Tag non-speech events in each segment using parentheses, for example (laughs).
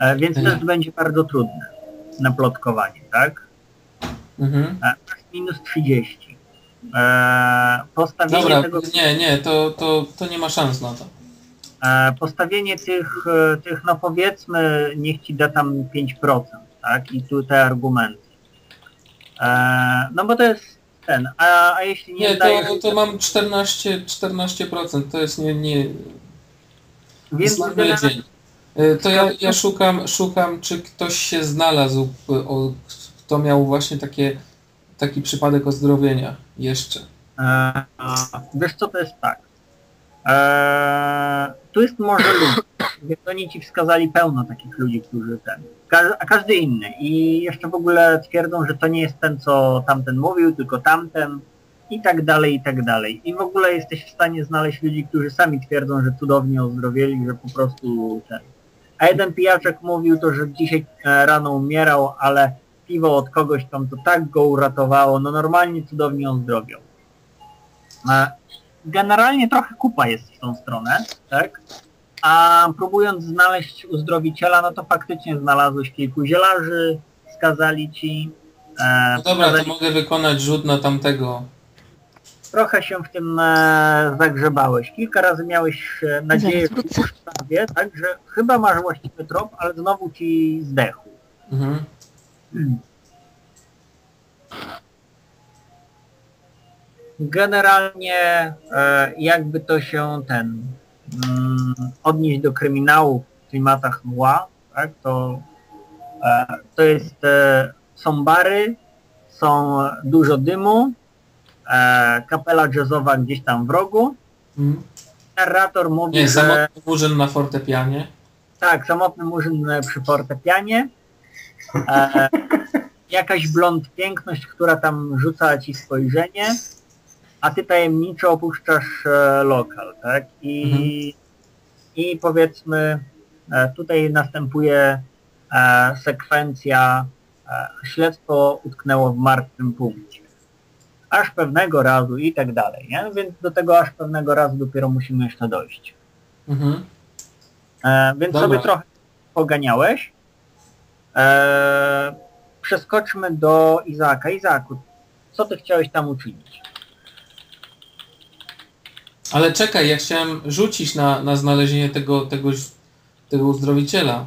E, Więc Mhm. test będzie bardzo trudny na plotkowanie, tak? Mhm. E, masz minus 30. E, Postawienie Dobra, tego, nie, nie, to, to, to nie ma szans na to. postawienie tych, tych, no powiedzmy, niech ci da tam 5%, tak? I tu te argumenty. No bo to jest ten, a, a jeśli nie, Nie, zdajesz, to, to mam 14, 14%, to jest nie, nie, więc. Y, To ja, ja szukam, szukam, czy ktoś się znalazł, y, o, kto miał właśnie takie, taki przypadek ozdrowienia jeszcze. E, wiesz co to jest tak? E, tu jest może ludzi, (coughs) więc oni ci wskazali pełno takich ludzi, którzy ten, a każdy inny i jeszcze w ogóle twierdzą, że to nie jest ten, co tamten mówił, tylko tamten i tak dalej, i tak dalej. I w ogóle jesteś w stanie znaleźć ludzi, którzy sami twierdzą, że cudownie ozdrowieli, że po prostu ten. A jeden pijaczek mówił to, że dzisiaj e, rano umierał, ale piwo od kogoś tam to tak go uratowało, no normalnie cudownie ozdrowiał. E, Generalnie trochę kupa jest w tą stronę, tak? A próbując znaleźć uzdrowiciela, no to faktycznie znalazłeś kilku zielarzy, skazali ci. E, No dobra, to wskazali- mogę wykonać rzut na tamtego. Trochę się w tym e, zagrzebałeś. Kilka razy miałeś e, nadzieję w sprawie, tak, że chyba masz właściwy trop, ale znowu ci zdechł. Mhm. Generalnie e, jakby to się ten mm, odnieść do kryminału w klimatach mła, tak, to, to jest są bary, są dużo dymu, e, kapela jazzowa gdzieś tam w rogu. Mhm. Narrator mówi, Nie, że samotny murzyn na fortepianie. tak, samotny murzyn e, przy fortepianie. E, (laughs) jakaś blond piękność, która tam rzuca ci spojrzenie, a ty tajemniczo opuszczasz e, lokal, tak? I, i powiedzmy, e, tutaj następuje e, sekwencja e, śledztwo utknęło w martwym punkcie. Aż pewnego razu i tak dalej, nie? Więc do tego aż pewnego razu dopiero musimy jeszcze dojść. Mhm. E, więc Dobra. sobie trochę poganiałeś. E, przeskoczmy do Izaaka. Izaaku, co ty chciałeś tam uczynić? Ale czekaj, ja chciałem rzucić na, na znalezienie tego, tego, tego uzdrowiciela.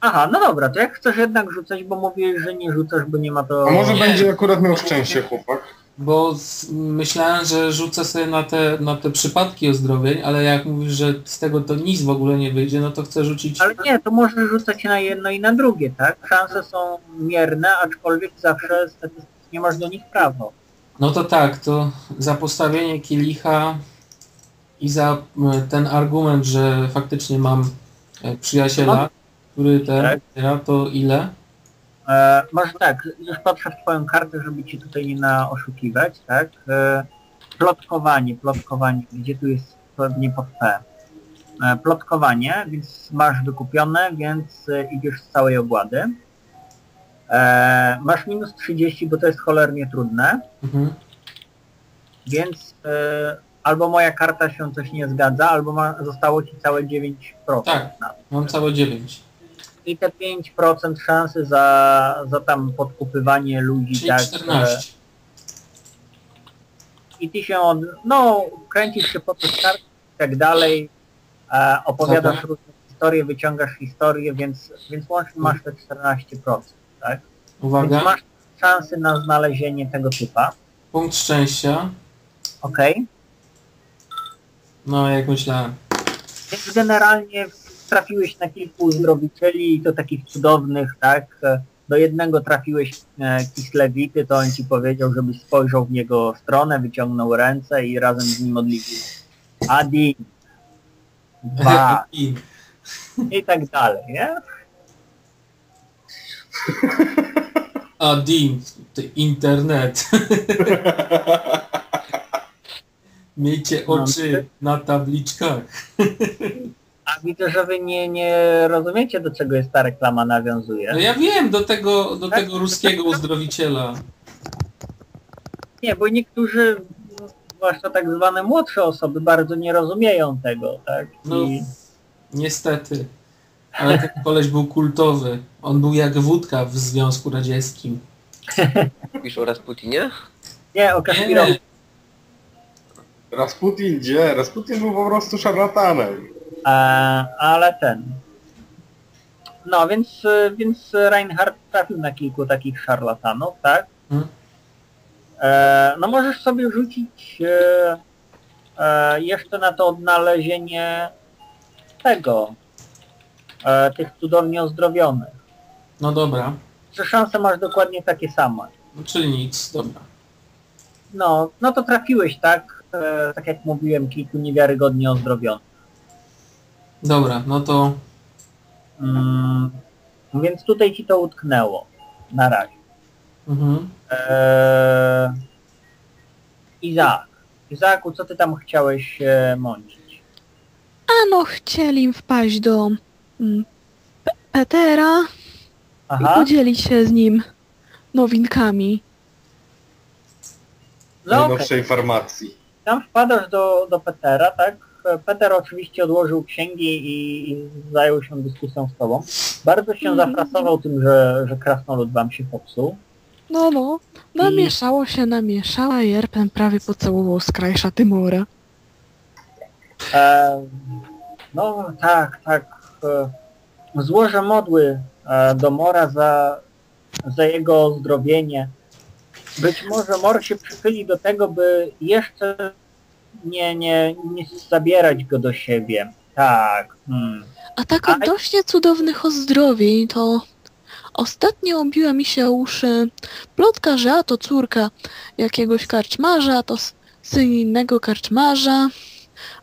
Aha, no dobra, to jak chcesz jednak rzucać, bo mówisz, że nie rzucasz, bo nie ma to... A może Nie. będzie akurat miał szczęście chłopak? Bo z, myślałem, że rzucę sobie na te, na te przypadki ozdrowień, ale jak mówisz, że z tego to nic w ogóle nie wyjdzie, no to chcę rzucić... Ale nie, to możesz rzucać na jedno i na drugie, tak? Szanse są mierne, aczkolwiek zawsze statystycznie masz do nich prawo. No to tak, to za postawienie kielicha i za m, ten argument, że faktycznie mam e, przyjaciela, który ten Tak. to ile? E, może tak, już patrzę w twoją kartę, żeby ci tutaj nie naoszukiwać, tak? E, plotkowanie, plotkowanie, gdzie tu jest pewnie pod P. E, plotkowanie, więc masz wykupione, więc e, idziesz z całej ogłady. E, masz minus 30, bo to jest cholernie trudne, Mhm. więc e, albo moja karta się coś nie zgadza, albo ma, zostało ci całe 9%. Tak. na. Mam całe 9. I te 5% szansy za, za tam podkupywanie ludzi, Czyli tak? e, 14. i ty się, od, no, kręcisz się po tych kartach i tak dalej, e, opowiadasz Dobra. różne historie, wyciągasz historię, więc, więc łącznie masz te 14%, tak? Więc Uwaga, masz szansy na znalezienie tego typa, punkt szczęścia. ok? No jak myślałem. Więc generalnie trafiłeś na kilku uzdrowicieli i to takich cudownych, tak? Do jednego trafiłeś e, Kislewity, to on ci powiedział, żebyś spojrzał w jego stronę, wyciągnął ręce i razem z nim modlił. Adi, dwa, I tak dalej, nie? (laughs) A Dean, ty internet. (laughs) Miejcie oczy na tabliczkach. (laughs) A widzę, że wy nie, nie rozumiecie, do czego jest ta reklama nawiązuje. No ja wiem, do tego, do tego ruskiego uzdrowiciela. Nie, bo niektórzy, zwłaszcza tak zwane młodsze osoby, bardzo nie rozumieją tego, tak? No. I, Niestety. Ale ten koleś był kultowy. On był jak wódka w Związku Radzieckim. (laughs) Mówisz o Rasputinie? Nie, o Kaszmirowi. Rasputin gdzie? Rasputin był po prostu szarlatanem. E, ale ten. No, więc, e, więc Reinhardt trafił na kilku takich szarlatanów, tak? Hmm? E, no możesz sobie rzucić e, e, jeszcze na to odnalezienie tego, tych cudownie ozdrowionych. No dobra. Że szanse masz dokładnie takie same. No, czyli nic, dobra. No, no to trafiłeś, tak? Tak jak mówiłem, kilku niewiarygodnie ozdrowionych. Dobra, no to Mm, więc tutaj ci to utknęło. Na razie. mhm. Eee... Izaak. Izaaku, co ty tam chciałeś e, mącić? Ano chcieli wpaść do mm, Pe- Petera i Aha, podzielić się z nim nowinkami. no okej. Najnowszej informacji. Tam wpadasz do, do Petera, tak? Peter oczywiście odłożył księgi i, i zajął się dyskusją z tobą. Bardzo się Mhm. zafrasował tym, że, że krasnolud wam się popsuł. No, no. Namieszało się, namieszała i Erpen prawie pocałował skrajsza Tymora. E, no tak, tak. E, złożę modły e, do Mora za, za jego zdrowienie. Być może Mor się przychyli do tego, by jeszcze nie, nie, nie zabierać go do siebie. Tak. Hmm. A tak A- odnośnie cudownych ozdrowień, to ostatnio obiła mi się uszy plotka, że a to córka jakiegoś karczmarza, a to syn innego karczmarza.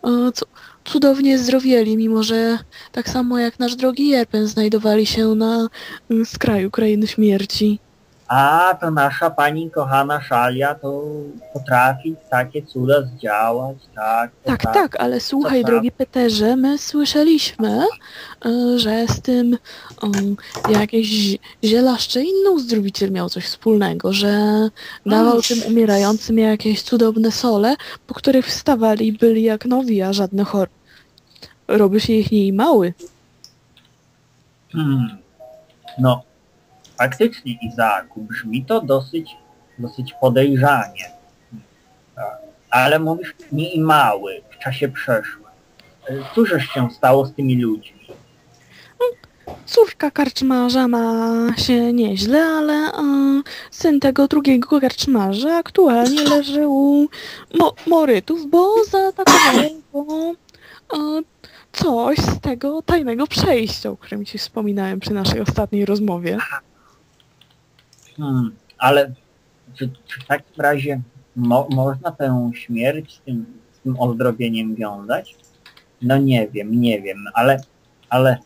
E, cu- Cudownie zdrowieli, mimo że tak samo jak nasz drogi Jerpen znajdowali się na y, skraju krainy śmierci. A to nasza pani kochana Szalia to potrafi takie cuda zdziałać, tak. to Tak, tak, ale słuchaj, tam? drogi Peterze, my słyszeliśmy, y, że z tym um, jakieś zi- zielaszcze inny uzdrowiciel miał coś wspólnego, że dawał tym umierającym jakieś cudowne sole, po których wstawali i byli jak nowi, a żadne chor. Robi się ich niej mały. Hmm. No, faktycznie Izaaku, brzmi to dosyć, dosyć podejrzanie. Ale mówisz nie i mały w czasie przeszłym. E, Cóżeż się stało z tymi ludźmi? Córka karczmarza ma się nieźle, ale y, syn tego drugiego karczmarza aktualnie leży u mo Morytów, bo zaatakowało go y, coś z tego tajnego przejścia, o którym ci wspominałem przy naszej ostatniej rozmowie. Hmm. Ale czy, czy w takim razie mo można tę śmierć z tym, z tym ozdrowieniem wiązać? No nie wiem, nie wiem, ale, ale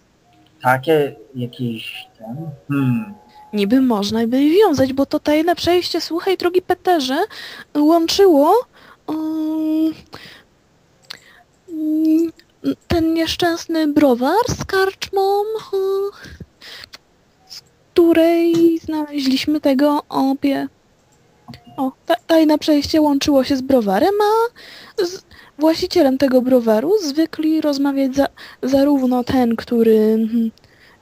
takie jakieś ten... Hmm. Niby można by wiązać, bo to tajne przejście, słuchaj, drogi Peterze, łączyło ym, ten nieszczęsny browar z karczmą, z której znaleźliśmy tego obie. O, ta, tajne przejście łączyło się z browarem, a z właścicielem tego browaru zwykli rozmawiać za, zarówno ten, który mhm,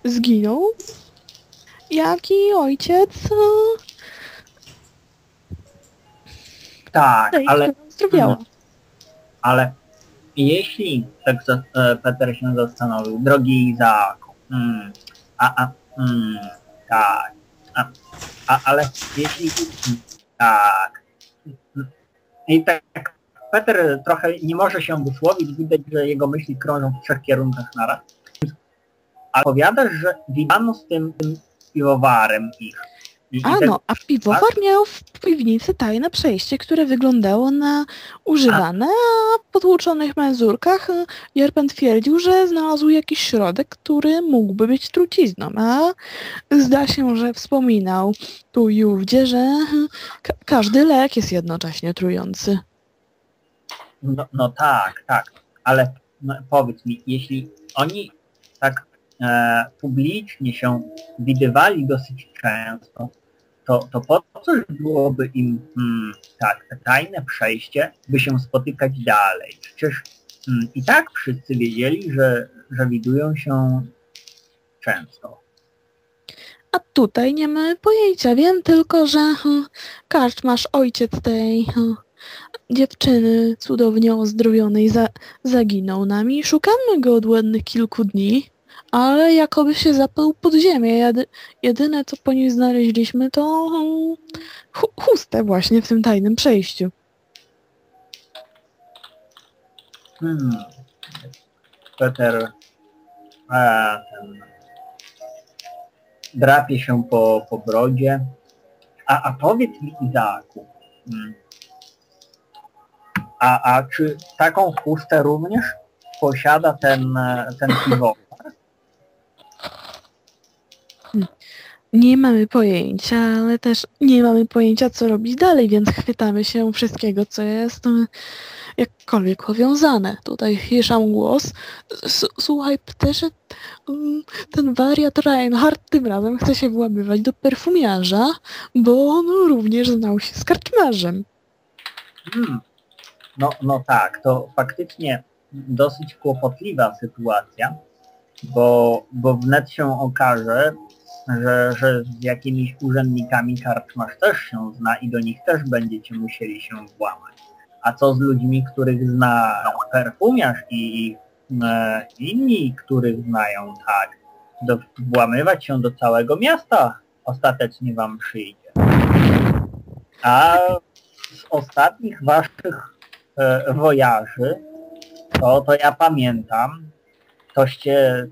zginął, jak i ojciec e, Tak, tej, ale która zdrowiała. Ale jeśli, tak za, e, Peter się zastanowił, drogi Izaaku, mm, a, a, mm, tak, a, a, ale jeśli, tak, i tak Peter trochę nie może się wysłowić, widać, że jego myśli krążą w trzech kierunkach naraz. Ale powiadasz, że widano z tym, tym piwowarem ich. I, i A ten- no, a piwowar miał w piwnicy tajne przejście, które wyglądało na używane, a po tłuczonych mezurkach e, Jerpen twierdził, że znalazł jakiś środek, który mógłby być trucizną, a zda się, że wspominał tu i ówdzie, że e, ka każdy lek jest jednocześnie trujący. No, no tak, tak, ale no, powiedz mi, jeśli oni tak e, publicznie się widywali dosyć często, to, to po co byłoby im mm, tak, tajne przejście, by się spotykać dalej? Przecież mm, i tak wszyscy wiedzieli, że, że widują się często. A tutaj nie mamy pojęcia. Wiem tylko, że hm, karczmasz ojciec tej hm, dziewczyny cudownie ozdrowionej za, zaginął nami. Szukamy go od ładnych kilku dni, ale jakoby się zapadł pod ziemię. Jedy, jedyne co po nim znaleźliśmy to hm, chu, chustę właśnie w tym tajnym przejściu. Hmm. Peter a, ten, drapie się po, po brodzie. A, a powiedz mi Izaaku, hmm. a, a czy taką chustę również posiada ten, ten piwowar? Nie mamy pojęcia, ale też nie mamy pojęcia, co robić dalej, więc chwytamy się wszystkiego, co jest mm, jakkolwiek powiązane. Tutaj hiszam głos. Słuchaj, Peterze, mm, ten wariat Reinhardt tym razem chce się włamywać do perfumiarza, bo on również znał się z karczmarzem. Hmm. No, no tak, to faktycznie dosyć kłopotliwa sytuacja, bo, bo wnet się okaże, że, że z jakimiś urzędnikami karczmasz też się zna i do nich też będziecie musieli się włamać. A co z ludźmi, których zna perfumiarz i e, inni, których znają tak, do, włamywać się do całego miasta ostatecznie wam przyjdzie. A z ostatnich waszych e, wojaży, to, to ja pamiętam, toście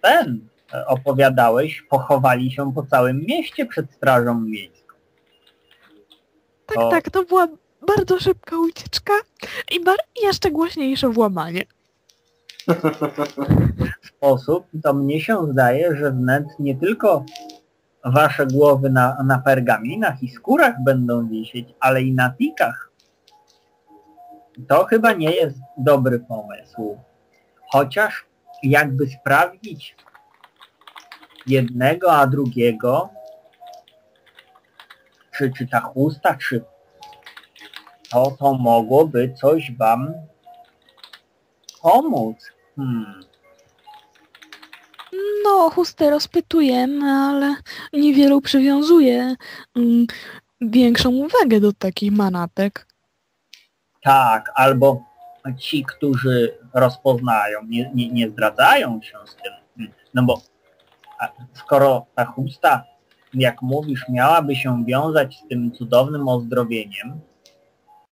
ten opowiadałeś, pochowali się po całym mieście przed strażą miejską. Tak, O. tak, to była bardzo szybka ucieczka i jeszcze głośniejsze włamanie. sposób, to mnie się zdaje, że wnet nie tylko wasze głowy na, na pergaminach i skórach będą wisieć, ale i na pikach. To chyba nie jest dobry pomysł. Chociaż jakby sprawdzić jednego, a drugiego, czy, czy ta chusta, czy to, to mogłoby coś wam pomóc. Hmm. No, chustę rozpytujemy, ale niewielu przywiązuje mm, większą uwagę do takich manatek. Tak, albo ci, którzy rozpoznają, nie, nie, nie zdradzają się z tym. No bo a skoro ta chusta, jak mówisz, miałaby się wiązać z tym cudownym ozdrowieniem,